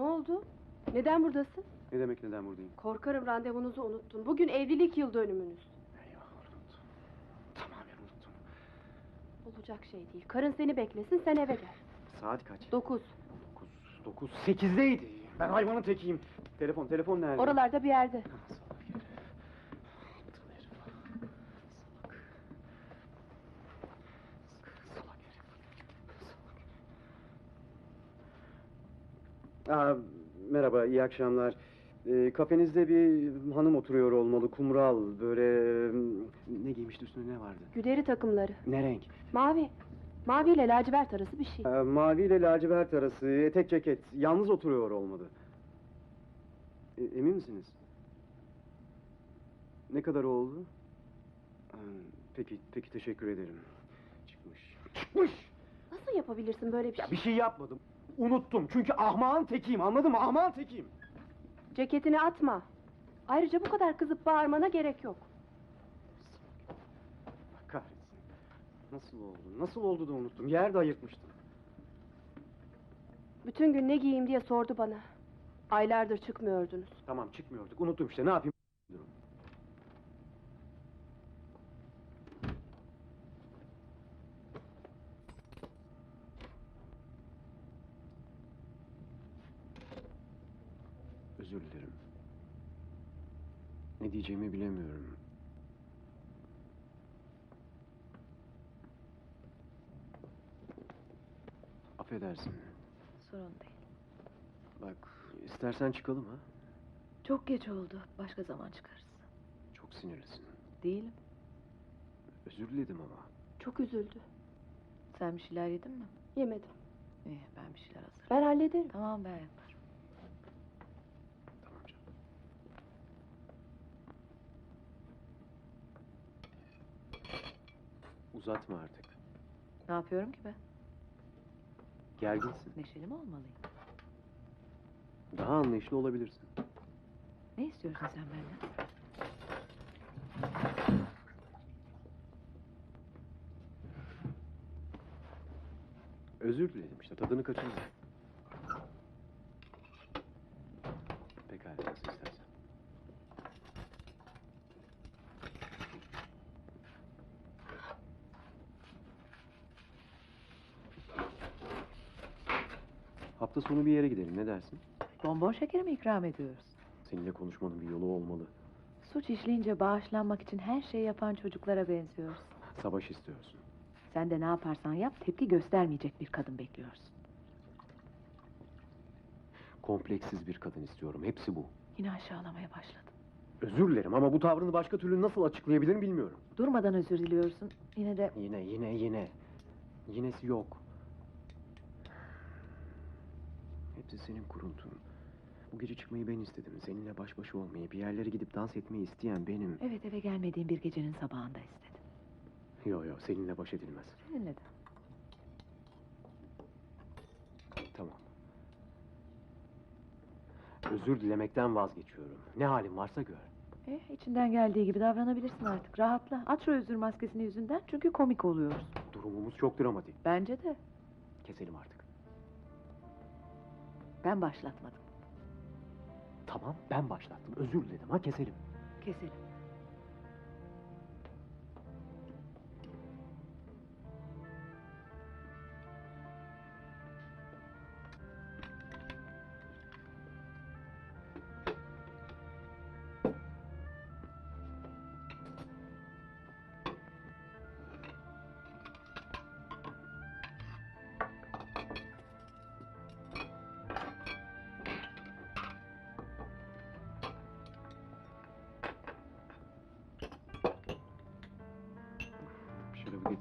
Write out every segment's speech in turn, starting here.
Ne oldu? Neden buradasın? Ne demek neden buradayım? Korkarım randevunuzu unuttun. Bugün evlilik yıl dönümünüz. Eyvah unuttum. Tamamen unuttum. Olacak şey değil. Karın seni beklesin sen eve gel. Saat kaç? Dokuz. Dokuz. Dokuz. Sekizdeydi. Ben hayvanın tekiyim. Telefon, telefon nerede? Oralarda bir yerde. Aa, merhaba, iyi akşamlar. Ee, kafenizde bir hanım oturuyor olmalı, kumral, böyle... Ne giymişti üstüne ne vardı? Güderi takımları. Ne renk? Mavi. Mavi ile lacivert arası bir şey. Ee, mavi ile lacivert arası, etek ceket, yalnız oturuyor olmalı. E, emin misiniz? Ne kadar oldu? Ee, peki, peki teşekkür ederim. Çıkmış. Çıkmış! Nasıl yapabilirsin böyle bir Ya şey? bir şey yapmadım. Unuttum. Çünkü ahmağın tekiyim, anladın mı? Ahmağın tekiyim. Ceketini atma. Ayrıca bu kadar kızıp bağırmana gerek yok. Kahretsin. Nasıl oldu? Nasıl oldu da unuttum. Yerde ayırtmıştım. Bütün gün ne giyeyim diye sordu bana. Aylardır çıkmıyordunuz. Tamam çıkmıyorduk. Unuttum işte. Ne yapayım? Özür dilerim. Ne diyeceğimi bilemiyorum. Affedersin. Sorun değil. Bak, istersen çıkalım ha. Çok geç oldu. Başka zaman çıkarız. Çok sinirlisin. Değilim. Özür diledim ama. Çok üzüldü. Sen bir şeyler yedin mi? Yemedim. İyi ben bir şeyler hazırlayayım. Ben hallederim. Tamam ben yaparım. Uzatma artık. Ne yapıyorum ki ben? Gerginsin. Neşeli mi olmalıyım? Daha anlayışlı olabilirsin. Ne istiyorsun sen benden? Özür diledim işte tadını kaçırma. Pekala nasıl istersen. Hafta sonu bir yere gidelim ne dersin? Bonbon şekeri mi ikram ediyoruz? Seninle konuşmanın bir yolu olmalı. Suç işleyince bağışlanmak için her şeyi yapan çocuklara benziyorsun. Savaş istiyorsun. Sen de ne yaparsan yap tepki göstermeyecek bir kadın bekliyorsun. Kompleksiz bir kadın istiyorum. Hepsi bu. Yine aşağılamaya başladın. Özür dilerim ama bu tavrını başka türlü nasıl açıklayabilirim bilmiyorum. Durmadan özür diliyorsun. Yine de Yine yine yine. Yinesi yok. Hepsi senin kuruntun. Bu gece çıkmayı ben istedim. Seninle baş başa olmayı, bir yerlere gidip dans etmeyi isteyen benim. evet eve gelmediğin bir gecenin sabahında istedim. Yo yo seninle baş edilmez. Seninle de. Tamam. Özür dilemekten vazgeçiyorum. Ne halin varsa gör. Eh, içinden geldiği gibi davranabilirsin artık. Rahatla. At şu özür maskesini yüzünden çünkü komik oluyoruz. Durumumuz çok dramatik. Bence de. Keselim artık. Ben başlatmadım. Tamam ben başlattım. Özür diledim ha keselim. Keselim.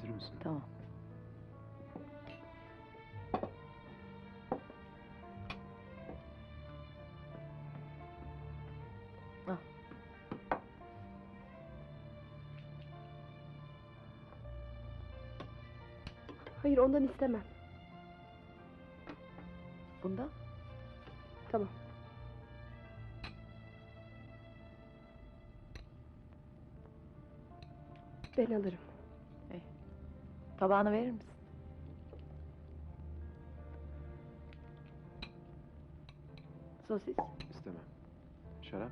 Getirir misin? Tamam. Al. Hayır ondan istemem. Bundan? Tamam. Ben alırım. Tabağını verir misin? Sosis. İstemem. Şarap?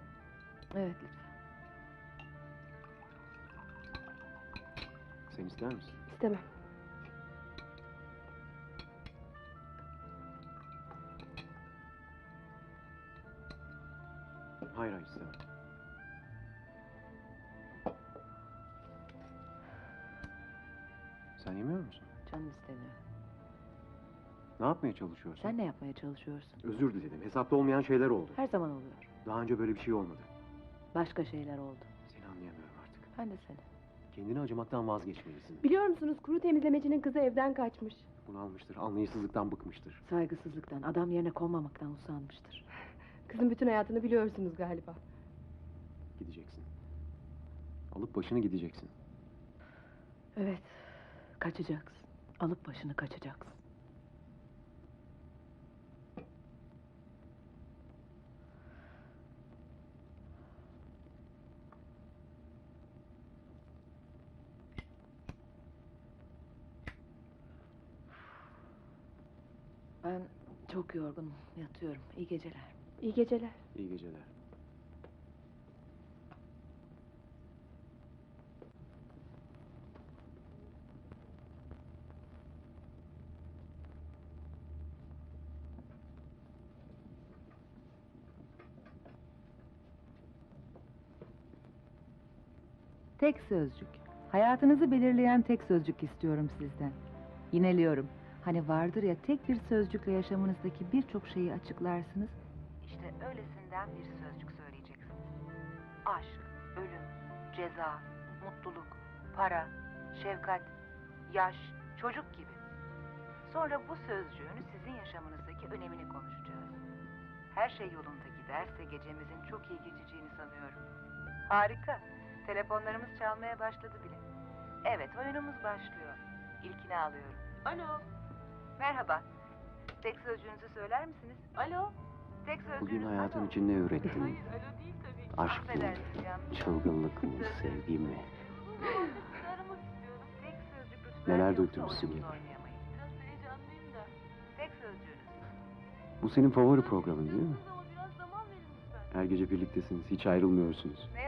Evet lütfen. Sen ister misin? İstemem. Hayır hayır istemem. Sen yemiyor musun? Canım istemiyor. Ne yapmaya çalışıyorsun? Sen ne yapmaya çalışıyorsun? Özür diledim. Hesapta olmayan şeyler oldu. Her zaman oluyor. Daha önce böyle bir şey olmadı. Başka şeyler oldu. Seni anlayamıyorum artık. Ben de seni. Kendini acımaktan vazgeçmelisin. Biliyor musunuz kuru temizlemecinin kızı evden kaçmış. Bunu almıştır. Anlayışsızlıktan bıkmıştır. Saygısızlıktan, adam yerine konmamaktan usanmıştır. Kızın bütün hayatını biliyorsunuz galiba. Gideceksin. Alıp başını gideceksin. Evet, kaçacaksın. Alıp başını kaçacaksın. Ben çok yorgunum. Yatıyorum. İyi geceler. İyi geceler. İyi geceler. Tek sözcük. Hayatınızı belirleyen tek sözcük istiyorum sizden. Yineliyorum. Hani vardır ya tek bir sözcükle yaşamınızdaki birçok şeyi açıklarsınız. İşte öylesinden bir sözcük söyleyeceksiniz. Aşk, ölüm, ceza, mutluluk, para, şefkat, yaş, çocuk gibi. Sonra bu sözcüğün sizin yaşamınızdaki önemini konuşacağız. Her şey yolunda giderse gecemizin çok iyi geçeceğini sanıyorum. Harika. Telefonlarımız çalmaya başladı bile. Evet, oyunumuz başlıyor. İlkini alıyorum. Alo. Merhaba. Tek sözcüğünüzü söyler misiniz? Alo. Tek sözcüğünüz Bugün alo. hayatın içinde ürettin. alo değil tabii. Aşk mı? Affedersiniz yalnız. Çılgınlık mı? Sevgi mi? Aramak istiyorum. Tek sözcük lütfen. Neler yoksa döktürmüşsün oyunumuzu gibi. oynayamayız. Biraz heyecanlıyım da. Tek sözcüğünüz. Bu senin favori programın değil mi? Ama biraz zaman verin lütfen. Her gece birliktesiniz. Hiç ayrılmıyorsunuz. Ne